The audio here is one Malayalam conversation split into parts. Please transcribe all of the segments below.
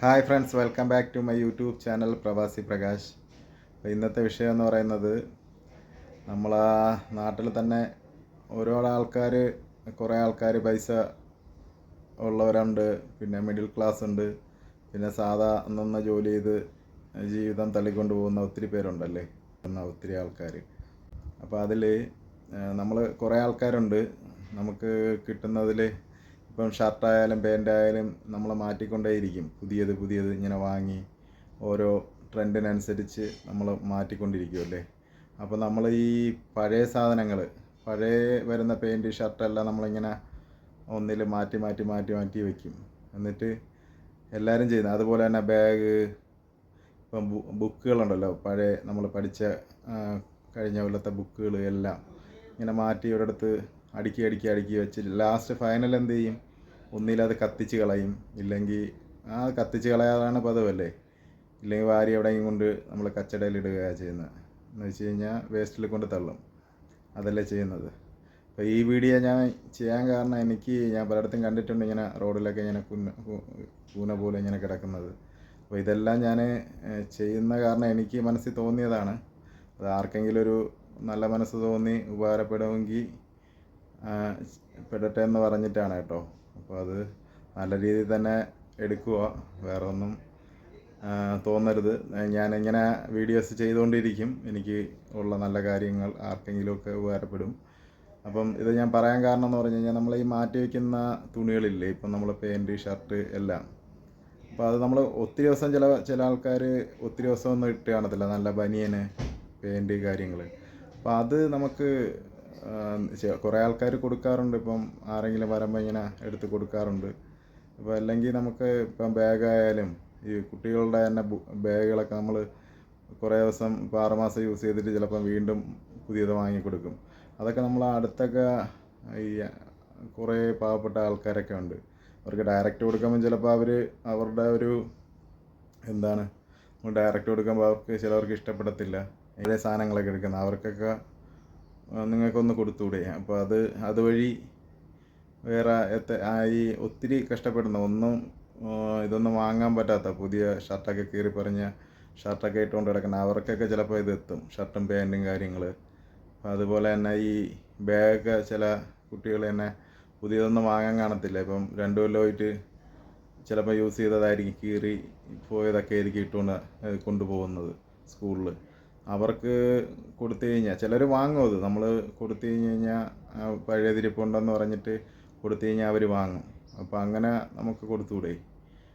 Hi friends welcome back to my YouTube channel Pravasi Prakash. അപ്പോൾ ഇന്നത്തെ വിഷയം എന്ന് പറയുന്നത് നമ്മളാ നാട്ടിൽ തന്നെ ഓരോ ആൾക്കാർ കുറേ ആൾക്കാർ പൈസ ഉള്ളവരുണ്ട് പിന്നെ മിഡിൽ ക്ലാസ് ഉണ്ട് പിന്നെ സാധാ അന്നന്ന് ജോലി ചെയ്ത് ജീവിതം തള്ളിക്കൊണ്ട് പോകുന്ന ഒത്തിരി പേരുണ്ടല്ലേ? എന്ന ഒത്തിരി ആൾക്കാർ അപ്പോൾ അതിൽ നമ്മൾ കുറേ ആൾക്കാരുണ്ട്. നമുക്ക് കിട്ടുന്നതിൽ ഇപ്പം ഷർട്ടായാലും പാന്റായാലും നമ്മൾ മാറ്റിക്കൊണ്ടേയിരിക്കും. പുതിയത് പുതിയത് ഇങ്ങനെ വാങ്ങി ഓരോ ട്രെൻഡിനനുസരിച്ച് നമ്മൾ മാറ്റിക്കൊണ്ടിരിക്കുമല്ലേ അപ്പോൾ നമ്മൾ ഈ പഴയ സാധനങ്ങൾ പഴയ വരുന്ന പെയിന്റ് ഷർട്ടെല്ലാം നമ്മളിങ്ങനെ ഒന്നിൽ മാറ്റി മാറ്റി മാറ്റി മാറ്റി വയ്ക്കും എന്നിട്ട് എല്ലാവരും ചെയ്യുന്നത് അതുപോലെ തന്നെ ബാഗ് ഇപ്പം ബുക്കുകളുണ്ടല്ലോ. പഴയ നമ്മൾ പഠിച്ച കഴിഞ്ഞ കൊല്ലത്തെ ബുക്കുകൾ എല്ലാം ഇങ്ങനെ മാറ്റി ഒരിടത്ത് അടുക്കി അടുക്കി അടുക്കി വെച്ച് ലാസ്റ്റ് ഫൈനൽ എന്ത് ചെയ്യും? ഒന്നിലത് കത്തിച്ച് കളയും. ഇല്ലെങ്കിൽ ആ കത്തിച്ച് കളയാതാണ് പതിവല്ലേ? ഇല്ലെങ്കിൽ വാരി എവിടെയെങ്കിലും കൊണ്ട് നമ്മൾ കച്ചടയിൽ ഇടുകയാണ് ചെയ്യുന്നത്. എന്ന് വെച്ച് കഴിഞ്ഞാൽ വേസ്റ്റിൽ കൊണ്ട് തള്ളും. അതല്ലേ ചെയ്യുന്നത്. അപ്പോൾ ഈ വീഡിയോ ഞാൻ ചെയ്യാൻ കാരണം എനിക്ക് ഞാൻ പലയിടത്തും കണ്ടിട്ടുണ്ട് ഇങ്ങനെ റോഡിലൊക്കെ ഇങ്ങനെ കുന്ന കൂന പോലെ ഇങ്ങനെ കിടക്കുന്നത്. അപ്പോൾ ഇതെല്ലാം ഞാൻ ചെയ്യുന്ന കാരണം എനിക്ക് മനസ്സിൽ തോന്നിയതാണ്. അത് ആർക്കെങ്കിലും ഒരു നല്ല മനസ്സ് തോന്നി ഉപകാരപ്പെടുമെങ്കിൽ പെടട്ടെ എന്ന് പറഞ്ഞിട്ടാണ് കേട്ടോ. അപ്പോൾ അത് നല്ല രീതിയിൽ തന്നെ എടുക്കുക. വേറെ ഒന്നും തോന്നരുത്. ഞാനിങ്ങനെ വീഡിയോസ് ചെയ്തുകൊണ്ടിരിക്കും. എനിക്ക് ഉള്ള നല്ല കാര്യങ്ങൾ ആർക്കെങ്കിലുമൊക്കെ ഉപകാരപ്പെടും. അപ്പം ഇത് ഞാൻ പറയാൻ കാരണം എന്ന് പറഞ്ഞു കഴിഞ്ഞാൽ നമ്മൾ ഈ മാറ്റി വയ്ക്കുന്ന തുണികളില്ലേ ഇപ്പം നമ്മൾ പാന്റ് ഷർട്ട് എല്ലാം. അപ്പോൾ അത് നമ്മൾ ഒത്തിരി ദിവസം ചില ചില ആൾക്കാർ ഒത്തിരി ദിവസം ഒന്നും ഇട്ട് കാണത്തില്ല. നല്ല ബനിയന് പാന്റ് കാര്യങ്ങൾ. അപ്പോൾ അത് നമുക്ക് കുറേ ആൾക്കാർ കൊടുക്കാറുണ്ട്. ഇപ്പം ആരെങ്കിലും വരുമ്പോൾ ഇങ്ങനെ എടുത്ത് കൊടുക്കാറുണ്ട്. അപ്പോൾ അല്ലെങ്കിൽ നമുക്ക് ഇപ്പം ബാഗായാലും ഈ കുട്ടികളുടെ തന്നെ ബാഗുകളൊക്കെ നമ്മൾ കുറേ ദിവസം ഇപ്പോൾ ആറുമാസം യൂസ് ചെയ്തിട്ട് ചിലപ്പം വീണ്ടും പുതിയത് വാങ്ങി കൊടുക്കും. അതൊക്കെ നമ്മൾ അടുത്തൊക്കെ ഈ കുറേ പാവപ്പെട്ട ആൾക്കാരൊക്കെ ഉണ്ട്. അവർക്ക് ഡയറക്റ്റ് കൊടുക്കുമ്പോൾ ചിലപ്പോൾ അവർ അവരുടെ ഒരു എന്താണ്? ഡയറക്റ്റ് കൊടുക്കുമ്പോൾ അവർക്ക് ചിലവർക്ക് ഇഷ്ടപ്പെടത്തില്ല. ഇതേ സാധനങ്ങളൊക്കെ എടുക്കുന്നത്? അവർക്കൊക്കെ നിങ്ങൾക്കൊന്ന് കൊടുത്തുകൂടെ? അപ്പോൾ അത് അതുവഴി വേറെ എത്ത ഈ ഒത്തിരി കഷ്ടപ്പെടുന്ന ഒന്നും ഇതൊന്നും വാങ്ങാൻ പറ്റാത്ത പുതിയ ഷർട്ടൊക്കെ കീറി പറഞ്ഞ ഷർട്ടൊക്കെ ഇട്ടുകൊണ്ട് കിടക്കുന്ന അവർക്കൊക്കെ ചിലപ്പോൾ ഇത് എത്തും. ഷർട്ടും പാന്റും കാര്യങ്ങൾ അതുപോലെ തന്നെ ഈ ബാഗൊക്കെ ചില കുട്ടികൾ തന്നെ പുതിയതൊന്നും വാങ്ങാൻ കാണത്തില്ല. ഇപ്പം രണ്ടു കൊല്ലമായിട്ട് ചിലപ്പോൾ യൂസ് ചെയ്തതായിരിക്കും കീറി പോയതൊക്കെ ആയിരിക്കും ഇട്ടുകൊണ്ട് കൊണ്ടുപോകുന്നത് സ്കൂളിൽ അവർക്ക് കൊടുത്തു കഴിഞ്ഞാൽ ചിലർ വാങ്ങും അത്. നമ്മൾ കൊടുത്തു കഴിഞ്ഞ് കഴിഞ്ഞാൽ പഴയ പഴയതിരിപ്പുണ്ടെന്ന് പറഞ്ഞിട്ട് കൊടുത്തു കഴിഞ്ഞാൽ അവർ വാങ്ങും. അപ്പോൾ അങ്ങനെ നമുക്ക് കൊടുത്തുകൂടെ?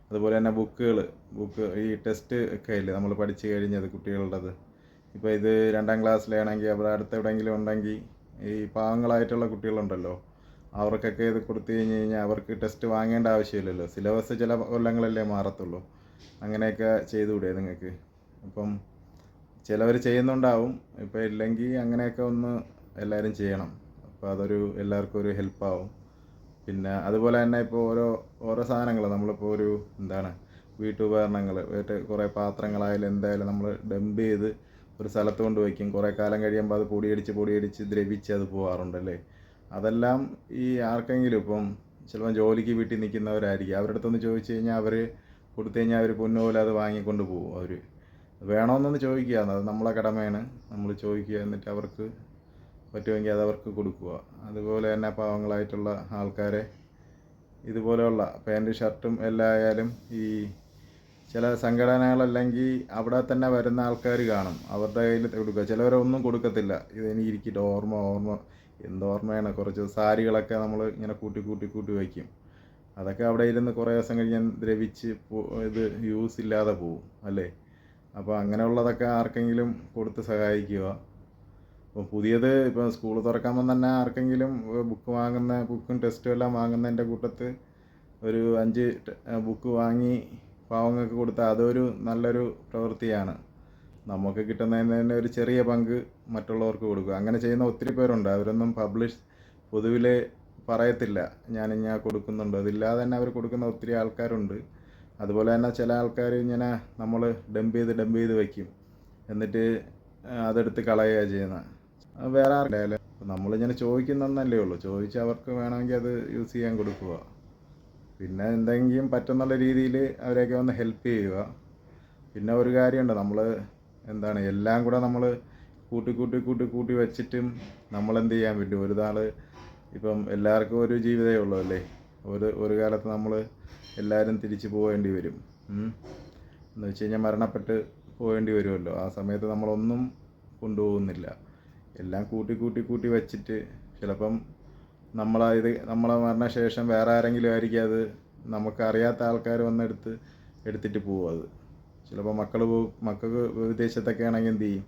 അതുപോലെ തന്നെ ബുക്കുകൾ ബുക്ക് ഈ ടെസ്റ്റ് ഒക്കെ ഇല്ലേ? നമ്മൾ പഠിച്ചു കഴിഞ്ഞത് കുട്ടികളുടേത്. ഇപ്പോൾ ഇത് രണ്ടാം ക്ലാസ്സിലാണെങ്കിൽ അവിടെ അടുത്ത് എവിടെയെങ്കിലും ഉണ്ടെങ്കിൽ ഈ പാവങ്ങളായിട്ടുള്ള കുട്ടികളുണ്ടല്ലോ അവർക്കൊക്കെ ഇത് കൊടുത്തു കഴിഞ്ഞ് കഴിഞ്ഞാൽ അവർക്ക് ടെസ്റ്റ് വാങ്ങേണ്ട ആവശ്യമില്ലല്ലോ. സിലബസ് ചില കൊല്ലങ്ങളല്ലേ മാറത്തുള്ളൂ. അങ്ങനെയൊക്കെ ചെയ്തുകൂടെ നിങ്ങൾക്ക്? അപ്പം ചിലവർ ചെയ്യുന്നുണ്ടാവും. ഇപ്പോൾ ഇല്ലെങ്കിൽ അങ്ങനെയൊക്കെ ഒന്ന് എല്ലാവരും ചെയ്യണം. അപ്പോൾ അതൊരു എല്ലാവർക്കും ഒരു ഹെൽപ്പാവും. പിന്നെ അതുപോലെ തന്നെ ഇപ്പോൾ ഓരോ ഓരോ സാധനങ്ങൾ നമ്മളിപ്പോൾ ഒരു എന്താണ് വീട്ടുപകരണങ്ങൾ വീട്ട് കുറേ പാത്രങ്ങളായാലും എന്തായാലും നമ്മൾ ഡംപ് ചെയ്ത് ഒരു സ്ഥലത്ത് കൊണ്ട് വയ്ക്കും കുറേ കാലം കഴിയുമ്പോൾ അത് പൊടിയടിച്ച് പൊടിയടിച്ച് ദ്രവിച്ച് അത് പോകാറുണ്ടല്ലേ അതെല്ലാം ഈ ആർക്കെങ്കിലും ഇപ്പം ചിലപ്പം ജോലിക്ക് വീട്ടിൽ നിൽക്കുന്നവരായിരിക്കും. അവരുടെ അടുത്തൊന്ന് ചോദിച്ചു കഴിഞ്ഞാൽ അവർ കൊടുത്തു കഴിഞ്ഞാൽ അവർ പൊന്നുപോലെ അത് വാങ്ങിക്കൊണ്ട് പോകും അവർ വേണമെന്നൊന്ന് ചോദിക്കുക. അത് നമ്മളെ കടമയാണ്. നമ്മൾ ചോദിക്കുക എന്നിട്ട് അവർക്ക് പറ്റുമെങ്കിൽ അത് അവർക്ക് കൊടുക്കുക. അതുപോലെ തന്നെ പാവങ്ങളായിട്ടുള്ള ആൾക്കാരെ ഇതുപോലെയുള്ള പാന്റ് ഷർട്ടും എല്ലാം ആയാലും ഈ ചില സംഘടനകളല്ലെങ്കിൽ അവിടെ തന്നെ വരുന്ന ആൾക്കാർ കാണും. അവരുടെ കയ്യിൽ കൊടുക്കുക. ചിലവരൊന്നും കൊടുക്കത്തില്ല. ഇതെനിക്ക് ഇരിക്കട്ടെ. ഓർമ്മ ഓർമ്മ. എന്ത് ഓർമ്മയാണ്? കുറച്ച് സാരികളൊക്കെ നമ്മൾ ഇങ്ങനെ കൂട്ടി കൂട്ടി കൂട്ടി വയ്ക്കും. അതൊക്കെ അവിടെ ഇരുന്ന് കുറേ ദിവസം കഴിഞ്ഞ് ദ്രവിച്ച് ഇത് യൂസ് ഇല്ലാതെ പോവും. അല്ലേ? അപ്പോൾ അങ്ങനെയുള്ളതൊക്കെ ആർക്കെങ്കിലും കൊടുത്ത് സഹായിക്കുക. അപ്പോൾ പുതിയത് ഇപ്പോൾ സ്കൂൾ തുറക്കുമ്പോൾ തന്നെ ആർക്കെങ്കിലും ബുക്ക് വാങ്ങുന്ന ബുക്കും ടെസ്റ്റും എല്ലാം വാങ്ങുന്നതിന്റെ കൂട്ടത്ത് ഒരു അഞ്ച് ബുക്ക് വാങ്ങി പാവങ്ങൾക്ക് കൊടുത്താൽ അതൊരു നല്ലൊരു പ്രവൃത്തിയാണ്. നമുക്ക് കിട്ടുന്നതിന് തന്നെ ഒരു ചെറിയ പങ്ക് മറ്റുള്ളവർക്ക് കൊടുക്കുക. അങ്ങനെ ചെയ്യുന്ന ഒത്തിരി പേരുണ്ട്. അവരൊന്നും പബ്ലിഷ് പൊതുവിൽ പറയത്തില്ല. ഞാനിങ്ങനെ കൊടുക്കുന്നുണ്ട്. അതില്ലാതെ തന്നെ അവർ കൊടുക്കുന്ന ഒത്തിരി ആൾക്കാരുണ്ട്. അതുപോലെ തന്നെ ചില ആൾക്കാർ ഇങ്ങനെ നമ്മൾ ഡംപ് ചെയ്ത് ഡംപ് ചെയ്ത് വയ്ക്കും എന്നിട്ട് അതെടുത്ത് കളയുക ചെയ്യുന്നത് അത് വേറെ ആരുടെ നമ്മളിങ്ങനെ ചോദിക്കുന്നല്ലേ ഉള്ളൂ. ചോദിച്ച് അവർക്ക് വേണമെങ്കിൽ അത് യൂസ് ചെയ്യാൻ കൊടുക്കുക. പിന്നെ എന്തെങ്കിലും പറ്റുന്നുള്ള രീതിയിൽ അവരെയൊക്കെ ഒന്ന് ഹെൽപ്പ് ചെയ്യുക. പിന്നെ ഒരു കാര്യമുണ്ട്. നമ്മൾ എന്താണ് എല്ലാം കൂടെ നമ്മൾ കൂട്ടി കൂട്ടി കൂട്ടി കൂട്ടി വെച്ചിട്ടും നമ്മൾ എന്ത് ചെയ്യാൻ പറ്റും? ഒരു നാൾ ഇപ്പം എല്ലാവർക്കും ഒരു ജീവിതമേ ഉള്ളൂ അല്ലേ? ഒരു ഒരു കാലത്ത് നമ്മൾ എല്ലാവരും തിരിച്ചു പോകേണ്ടി വരും. എന്ന് വെച്ച് കഴിഞ്ഞാൽ മരണപ്പെട്ട് പോകേണ്ടി വരുമല്ലോ ആ സമയത്ത് നമ്മളൊന്നും കൊണ്ടുപോകുന്നില്ല. എല്ലാം കൂട്ടി കൂട്ടി കൂട്ടി വച്ചിട്ട് ചിലപ്പം നമ്മളത് നമ്മളെ മരണശേഷം വേറെ ആരെങ്കിലും ആയിരിക്കും അത് നമുക്കറിയാത്ത ആൾക്കാർ വന്നെടുത്ത് എടുത്തിട്ട് പോകും അത്. ചിലപ്പോൾ മക്കൾ മക്കൾക്ക് വിദേശത്തൊക്കെ ആണെങ്കിൽ എന്ത് ചെയ്യും?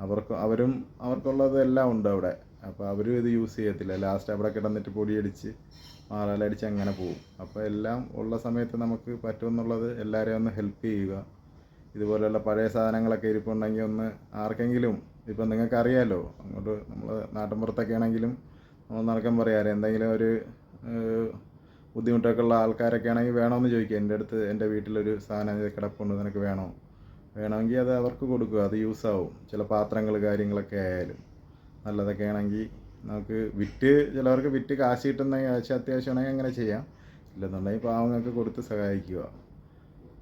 അവർക്ക് അവരും അവർക്കുള്ളത് എല്ലാം ഉണ്ട് അവിടെ. അപ്പോൾ അവരും ഇത് യൂസ് ചെയ്യത്തില്ല. ലാസ്റ്റ് അവിടെ കിടന്നിട്ട് പൊടിയടിച്ച് മാറാലടിച്ച് അങ്ങനെ പോകും അപ്പോൾ എല്ലാം ഉള്ള സമയത്ത് നമുക്ക് പറ്റുമെന്നുള്ളത് എല്ലാവരെയും ഒന്ന് ഹെൽപ്പ് ചെയ്യുക. ഇതുപോലെയുള്ള പഴയ സാധനങ്ങളൊക്കെ ഇരിപ്പുണ്ടെങ്കിൽ ഒന്ന് ആർക്കെങ്കിലും ഇപ്പം നിങ്ങൾക്ക് അറിയാമല്ലോ അങ്ങോട്ട് നമ്മൾ നാട്ടിൻപുറത്തൊക്കെ ആണെങ്കിലും നമ്മൾ നടക്കാൻ പറയാറ് എന്തെങ്കിലും ഒരു ബുദ്ധിമുട്ടൊക്കെ ഉള്ള ആൾക്കാരൊക്കെ ആണെങ്കിൽ വേണമെന്ന് ചോദിക്കുക എന്റെ അടുത്ത് എന്റെ വീട്ടിലൊരു സാധനം ഇത് കിടപ്പുണ്ട് നിനക്ക് വേണോ? വേണമെങ്കിൽ അത് അവർക്ക് കൊടുക്കുക അത് യൂസ് ആവും. ചില പാത്രങ്ങൾ കാര്യങ്ങളൊക്കെ ആയാലും. നല്ലതൊക്കെ ആണെങ്കിൽ നമുക്ക് വിറ്റ് ചിലവർക്ക് വിറ്റ് കാശ് കിട്ടുന്ന കാശ് അത്യാവശ്യമാണെങ്കിൽ അങ്ങനെ ചെയ്യാം. ഇല്ലെന്നുണ്ടെങ്കിൽ പാവങ്ങൾക്ക് കൊടുത്ത് സഹായിക്കുക.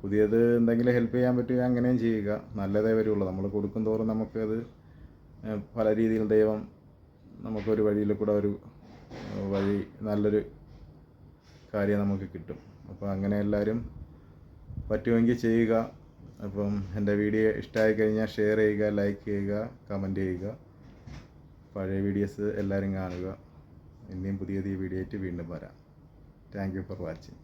പുതിയത് എന്തെങ്കിലും ഹെൽപ്പ് ചെയ്യാൻ പറ്റുക അങ്ങനെയും ചെയ്യുക. നല്ലതേ വരുള്ളൂ. നമ്മൾ കൊടുക്കും തോറും നമുക്കത് പല രീതിയിൽ ദൈവം നമുക്കൊരു വഴിയിൽ കൂടെ ഒരു വഴി നല്ലൊരു കാര്യം നമുക്ക് കിട്ടും. അപ്പോൾ അങ്ങനെ എല്ലാവരും പറ്റുമെങ്കിൽ ചെയ്യുക. അപ്പം എന്റെ വീഡിയോ ഇഷ്ടമായി കഴിഞ്ഞാൽ ഷെയർ ചെയ്യുക ലൈക്ക് ചെയ്യുക കമന്റ് ചെയ്യുക. പഴയ വീഡിയോസ് എല്ലാവരും കാണുക. ഇനിയും പുതിയ പുതിയ വീഡിയോ ആയിട്ട് വീണ്ടും വരാം. Thank you for watching